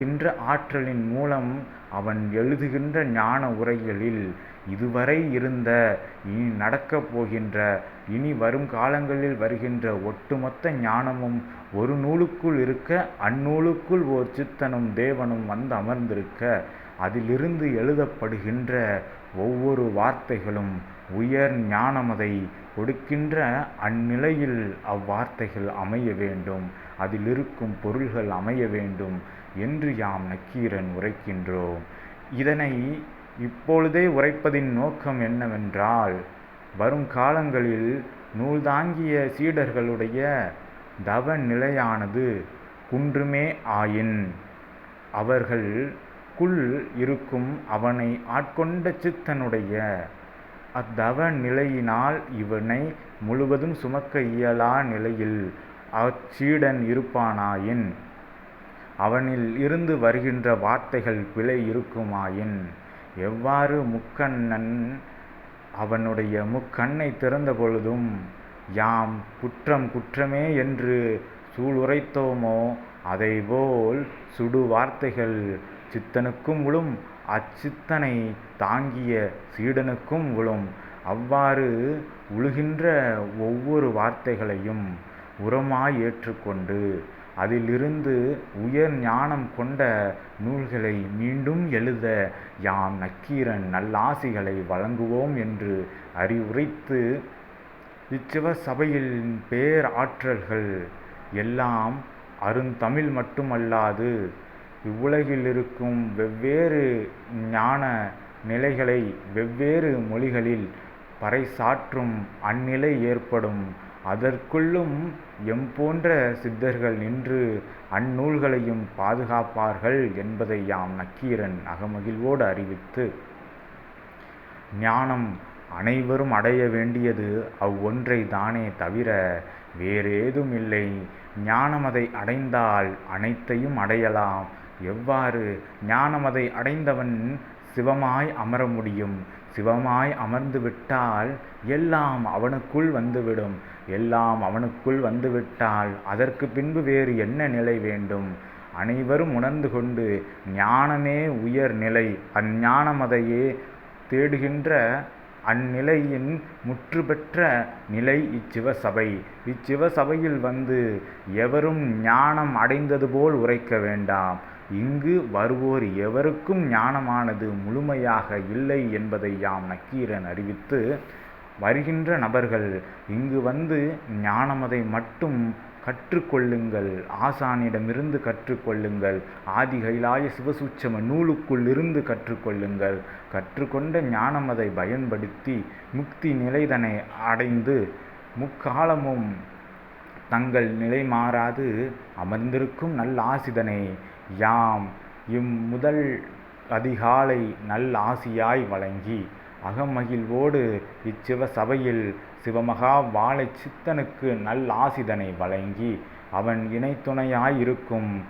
கின்ற ஆற்றலின் மூலம் அவன் எழுதுகின்ற ஞான உரைகளில் இதுவரை இருந்த இனி நடக்கப் போகின்ற இனி வரும் காலங்களில் வருகின்ற ஒட்டுமொத்த ஞானமும் ஒரு நூலுக்குள் இருக்க அந்நூலுக்குள் ஓர் சித்தனும் தேவனும் வந்து அமர்ந்திருக்க அதிலிருந்து எழுதப்படுகின்ற ஒவ்வொரு வார்த்தைகளும் உயர் ஞானமதை கொடுக்கின்ற அந்நிலையில் அவ்வார்த்தைகள் அமைய வேண்டும். அதில் இருக்கும் பொருள்கள் அமைய வேண்டும் என்று யாம் நக்கீரன் உரைக்கின்றோம். இதனை இப்பொழுதே உரைப்பதின் நோக்கம் என்னவென்றால் வரும் காலங்களில் நூல் தாங்கிய சீடர்களுடைய தவ நிலையானது குன்றுமே ஆயின். அவர்கள் தனக்குள் இருக்கும் அவனை ஆட்கொண்ட சித்தனுடைய அத்தவ நிலையினால் இவனை முழுவதும் சுமக்க இயலா நிலையில் அச்சீடன் இருப்பானாயின். அவனில் இருந்து வருகின்ற வார்த்தைகள் பிழை இருக்குமாயின். எவ்வாறு முக்கண்ணன் அவனுடைய முக்கண்ணை திறந்த பொழுதும் யாம் குற்றம் குற்றமே என்று சூளுரைத்தோமோ அதைபோல் சுடு வார்த்தைகள் சித்தனுக்கும் விழும் அச்சித்தனை தாங்கிய சீடனுக்கும் விழும். அவ்வாறு உழுகின்ற ஒவ்வொரு வார்த்தைகளையும் உரமாய் ஏற்றுக்கொண்டு அதிலிருந்து உயர் ஞானம் கொண்ட நூல்களை மீண்டும் எழுத யாம் நக்கீரன் நல்லாசிகளை வழங்குவோம் என்று அறிவுரைத்து இச்சிவ சபையில் பேர் ஆற்றல்கள் எல்லாம் அருந்தமிழ் மட்டுமல்லாது இவ்வுலகில் இருக்கும் வெவ்வேறு ஞான நிலைகளை வெவ்வேறு மொழிகளில் பறைசாற்றும் அந்நிலை ஏற்படும். அதற்குள்ளும் எம்போன்ற சித்தர்கள் நின்று அந்நூல்களையும் பாதுகாப்பார்கள் என்பதை யாம் நக்கீரன் அகமகிழ்வோடு அறிவித்து ஞானம் அனைவரும் அடைய வேண்டியது அவ்வொன்றை தானே தவிர வேறேதும் இல்லை ஞானம் அதை அடைந்தால் அனைத்தையும் அடையலாம். எவ்வாறு ஞானமதை அடைந்தவன் சிவமாய் அமர முடியும்? சிவமாய் அமர்ந்து விட்டால் எல்லாம் அவனுக்குள் வந்துவிடும். எல்லாம் அவனுக்குள் வந்துவிட்டால் அதற்கு பின்பு வேறு என்ன நிலை வேண்டும்? அனைவரும் உணர்ந்து கொண்டு ஞானமே உயர் நிலை. அஞ்ஞானமதையே தேடுகின்ற அந்நிலையின் முற்று பெற்ற நிலை இச்சிவ சபை இச்சிவ சபையில் வந்து எவரும் ஞானம் அடைந்தது போல் உரைக்க வேண்டாம். இங்கு வருவோர் எவருக்கும் ஞானமானது முழுமையாக இல்லை என்பதை யாம் நக்கீரன் அறிவித்து வருகின்ற நபர்கள் இங்கு வந்து ஞானமதை மட்டும் கற்றுக்கொள்ளுங்கள் ஆசானிடமிருந்து கற்றுக்கொள்ளுங்கள் ஆதி கைலாய சிவசூட்சம நூலுக்குள் இருந்து கற்றுக்கொள்ளுங்கள் கற்றுக்கொண்ட ஞானமதை பயன்படுத்தி முக்தி நிலைதனை அடைந்து முக்காலமும் தங்கள் நிலை மாறாது அமர்ந்திருக்கும் நல்ல யாம் யாம் இம்முதல் அதிகாலை நல் ஆசியாய் வழங்கி அகமகிழ்வோடு இச்சிவ சபையில் சிவமகா வாழை சித்தனுக்கு நல் ஆசிதனை வழங்கி அவன் இணைத்துணையாயிருக்கும்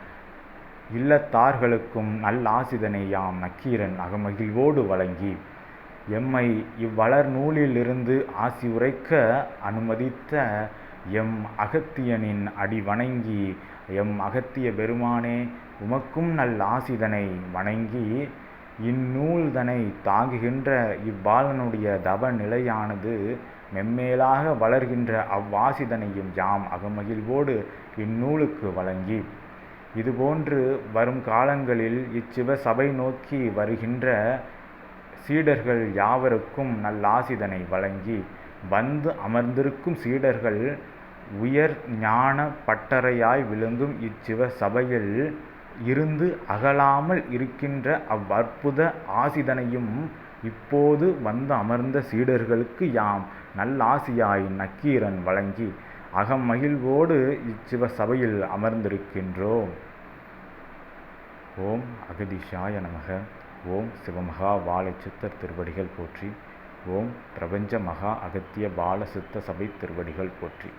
இல்லத்தார்களுக்கும் நல் ஆசிதனை யாம் நக்கீரன் அகமகிழ்வோடு வழங்கி. எம்மை இவ்வளர் நூலிலிருந்து ஆசி உரைக்க அனுமதித்த எம் அகத்தியனின் அடி வணங்கி எம் அகத்திய பெருமானே உமக்கும் நல் ஆசிதனை வணங்கி இந்நூல்தனை தாங்குகின்ற இவ்பாலனுடைய தவ நிலையானது மெம்மேலாக வளர்கின்ற அவ்வாசிதனையும் யாம் அகமகிழ்வோடு இந்நூலுக்கு வழங்கி. இதுபோன்று வரும் காலங்களில் இச்சிவ சபை நோக்கி வருகின்ற சீடர்கள் யாவருக்கும் நல்லாசிதனை வழங்கி வந்து அமர்ந்திருக்கும் சீடர்கள் உயர் ஞான பட்டறையாய் விளங்கும் இச்சிவ சபையில் இருந்து அகலாமல் இருக்கின்ற அவ்வற்புத ஆசிதனையும் இப்போது வந்து அமர்ந்த சீடர்களுக்கு யாம் நல்லாசியாய் நக்கீரன் வழங்கி அகம் மகிழ்வோடு இச்சிவ சபையில் அமர்ந்திருக்கின்றோம். ஓம் அகதிஷாய நமக. ஓம் சிவமகா வாழை சித்தர் திருவடிகள் போற்றி. ஓம் பிரபஞ்ச மகா அகத்திய பாலசித்த சபை திருவடிகள் போற்றி.